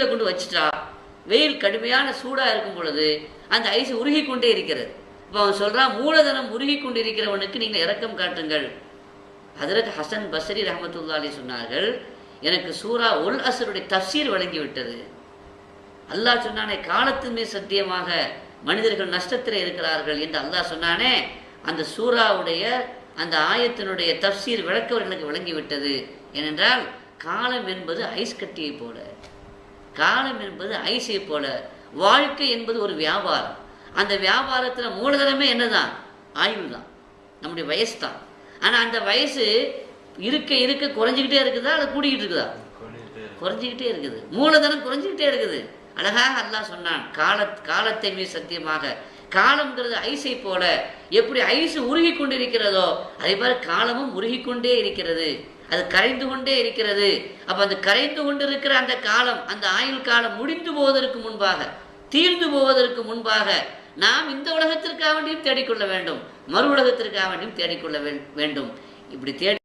கீழே கொண்டு வச்சுட்டா வெயில் கடுமையான சூடாக இருக்கும் பொழுது அந்த ஐஸ் உருகி கொண்டே இருக்கிறது. இப்போ அவன் சொல்கிறான் மூலதனம் உருகி கொண்டு இருக்கிறவனுக்கு நீங்கள் இறக்கம் காட்டுங்கள். அதற்கு ஹசன் பசரி ரஹமத்துல்லா அலி சொன்னார்கள் எனக்கு சூரா உல் அசருடைய தப்சீர் வழங்கிவிட்டது. அல்லாஹ் சொன்னானே காலத்துமே சத்தியமாக மனிதர்கள் நஷ்டத்தில் இருக்கிறார்கள் என்று அல்லாஹ் சொன்னானே அந்த சூறாவுடைய அந்த ஆயத்தினுடைய தஃசீர் விளக்கவர்களுக்கு விளங்கிவிட்டது ஏனென்றால் காலம் என்பது ஐஸ் கட்டியை போல. காலம் என்பது ஐஸை போல வாழ்க்கை என்பது ஒரு வியாபாரம். அந்த வியாபாரத்தில் மூலதனமே என்னதான்? ஆயுள் தான் நம்முடைய வயசு தான் ஆனால் அந்த வயசு இருக்க இருக்க குறைஞ்சிக்கிட்டே இருக்குதா? அது கூடிக்கிட்டு இருக்குதா? குறைஞ்சிக்கிட்டே இருக்குது. மூலதனம் குறைஞ்சிக்கிட்டே இருக்குது. அழகாக அல்லாஹ் சொன்னான் கால காலத்தை மீது சத்தியமாக காலம்ங்கிறது ஐஸை போல. எப்படி ஐஸ் உருகி கொண்டிருக்கிறதோ அதே மாதிரி காலமும் உருகி கொண்டே இருக்கிறது. அது கரைந்து கொண்டே இருக்கிறது. அப்போ அந்த கரைந்து கொண்டிருக்கிற அந்த காலம் அந்த ஆயுள் காலம் முடிந்து போவதற்கு முன்பாக தீர்ந்து போவதற்கு முன்பாக நாம் இந்த உலகத்திற்காக வேண்டியும் தேடிக்கொள்ள வேண்டும். மறு உலகத்திற்காக வேண்டியும் தேடிக்கொள்ள வேண்டும். இப்படி தேடி